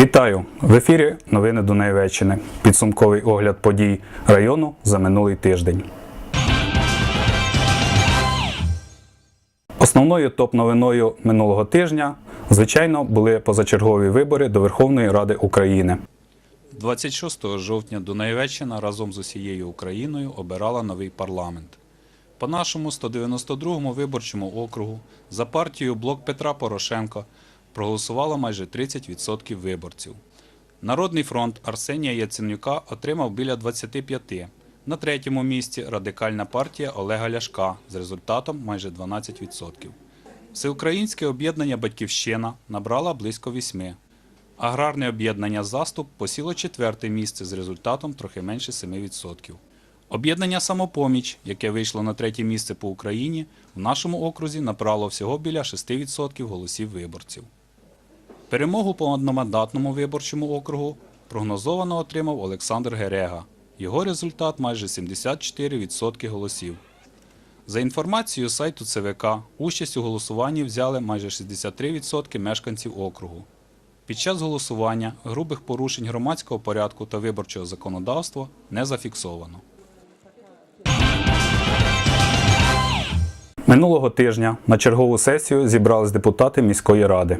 Вітаю! В ефірі новини Дунайвеччини. Підсумковий огляд подій району за минулий тиждень. Основною топ-новиною минулого тижня, звичайно, були позачергові вибори до Верховної Ради України. 26 жовтня Дунаєвеччина разом з усією Україною обирала новий парламент. По нашому 192-му виборчому округу за партію Блок Петра Порошенка проголосувало майже 30% виборців. Народний фронт Арсенія Яценюка отримав біля 25. На третьому місці радикальна партія Олега Ляшка з результатом майже 12%. Всеукраїнське об'єднання Батьківщина набрала близько 8. Аграрне об'єднання Заступ посіло четверте місце з результатом трохи менше 7%. Об'єднання Самопоміч, яке вийшло на третє місце по Україні, в нашому окрузі набрало всього біля 6% голосів виборців. Перемогу по одномандатному виборчому округу прогнозовано отримав Олександр Герега. Його результат майже 74% голосів. За інформацією сайту ЦВК, участь у голосуванні взяли майже 63% мешканців округу. Під час голосування грубих порушень громадського порядку та виборчого законодавства не зафіксовано. Минулого тижня на чергову сесію зібрались депутати міської ради.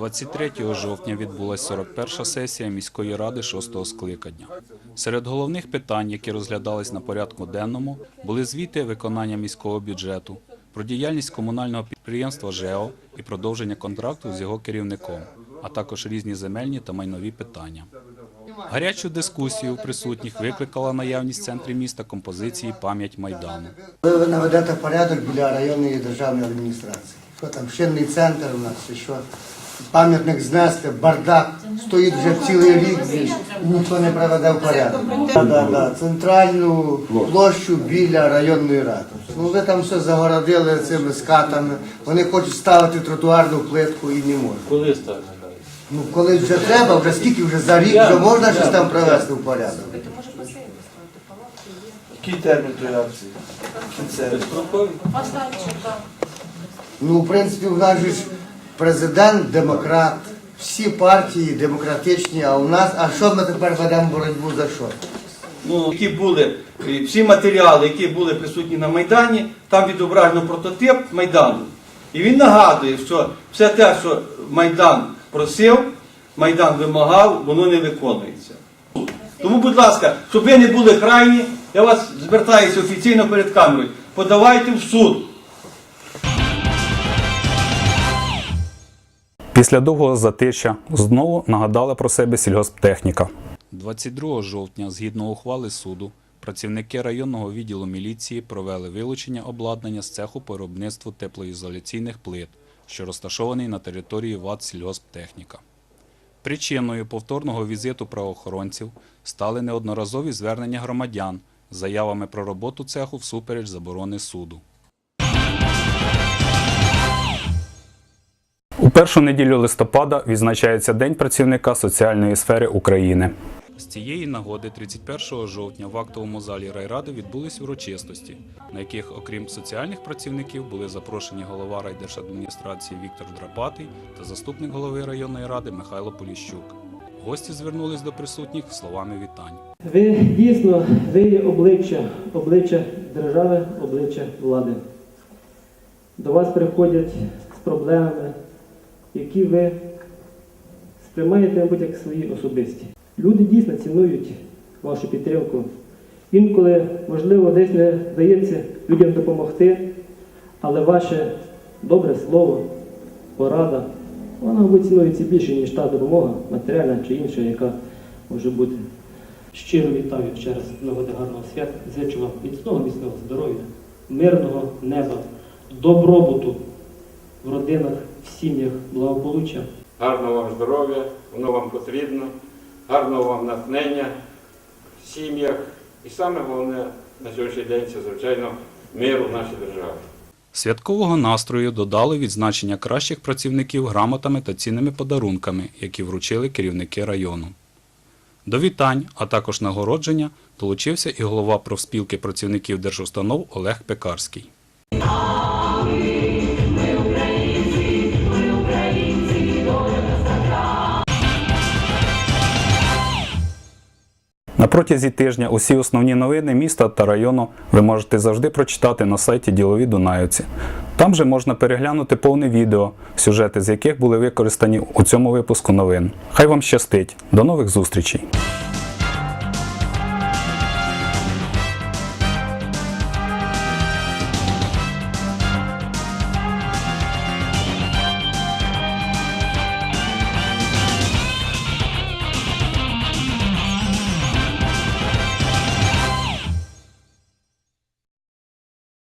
23 жовтня відбулася 41 сесія міської ради 6 скликання. Серед головних питань, які розглядались на порядку денному, були звіти виконання міського бюджету, про діяльність комунального підприємства ЖЕО і продовження контракту з його керівником, а також різні земельні та майнові питання. Гарячу дискусію у присутніх викликала наявність в центрі міста композиції Пам'ять Майдану. Ви наведете порядок біля районної державної адміністрації. Там, шинний центр у нас, чи що? Пам'ятник знести, бардак, стоїть вже цілий рік, ніхто не приведе в порядок. Да, да, да, центральну площу біля районної ради. Ну ви там все загородили цими скатами, вони хочуть ставити тротуарну плитку і не можуть. Коли ставити? Ну коли вже треба, вже скільки вже за рік вже можна щось там привести в порядок. Який термін тої акції? Кінцевий. Ну, в принципі, в нас же ж президент демократ, всі партії демократичні, а у нас, а що ми тепер ведемо боротьбу за що? Ну, які були е, всі матеріали, які були присутні на Майдані, там відображено прототип Майдану. І він нагадує, що все те, що Майдан просив, Майдан вимагав, воно не виконується. Тому, будь ласка, щоб ви не були крайні, я вас звертаюся офіційно перед камерою. Подавайте в суд. Після довгого затища знову нагадала про себе сільгосптехніка. 22 жовтня, згідно ухвали суду, працівники районного відділу міліції провели вилучення обладнання з цеху по виробництву теплоізоляційних плит, що розташований на території ВАД «Сільгосптехніка». Причиною повторного візиту правоохоронців стали неодноразові звернення громадян з заявами про роботу цеху всупереч заборони суду. У першу неділю листопада відзначається День працівника соціальної сфери України. З цієї нагоди, 31 жовтня, в актовому залі райради відбулись урочистості, на яких, окрім соціальних працівників, були запрошені голова райдержадміністрації Віктор Драпатий та заступник голови районної ради Михайло Поліщук. Гості звернулись до присутніх словами вітань. Ви дійсно ви є обличчя, обличчя держави, обличчя влади. До вас приходять з проблемами, які ви сприймаєте, мабуть, як свої особисті. Люди дійсно цінують вашу підтримку. Інколи, можливо, десь не вдається людям допомогти, але ваше добре слово, порада, вона, мабуть, цінується більше, ніж та допомога, матеріальна чи інша, яка може бути. Щиро вітаю ще раз нагоди гарного свята. Зичу вам міцного, міцного здоров'я, мирного неба, добробуту в родинах, в сім'ях, благополуччя. гарного вам здоров'я, воно вам потрібно, гарного вам натхнення в сім'ях. І саме головне на сьогоднішній день це, звичайно, миру в нашій державі. Святкового настрою додали відзначення кращих працівників грамотами та цінними подарунками, які вручили керівники району. До вітань, а також нагородження долучився і голова профспілки працівників держустанов Олег Пекарський. На протязі тижня усі основні новини міста та району ви можете завжди прочитати на сайті Ділові Дунаївці. Там же можна переглянути повне відео, сюжети з яких були використані у цьому випуску новин. Хай вам щастить! До нових зустрічей!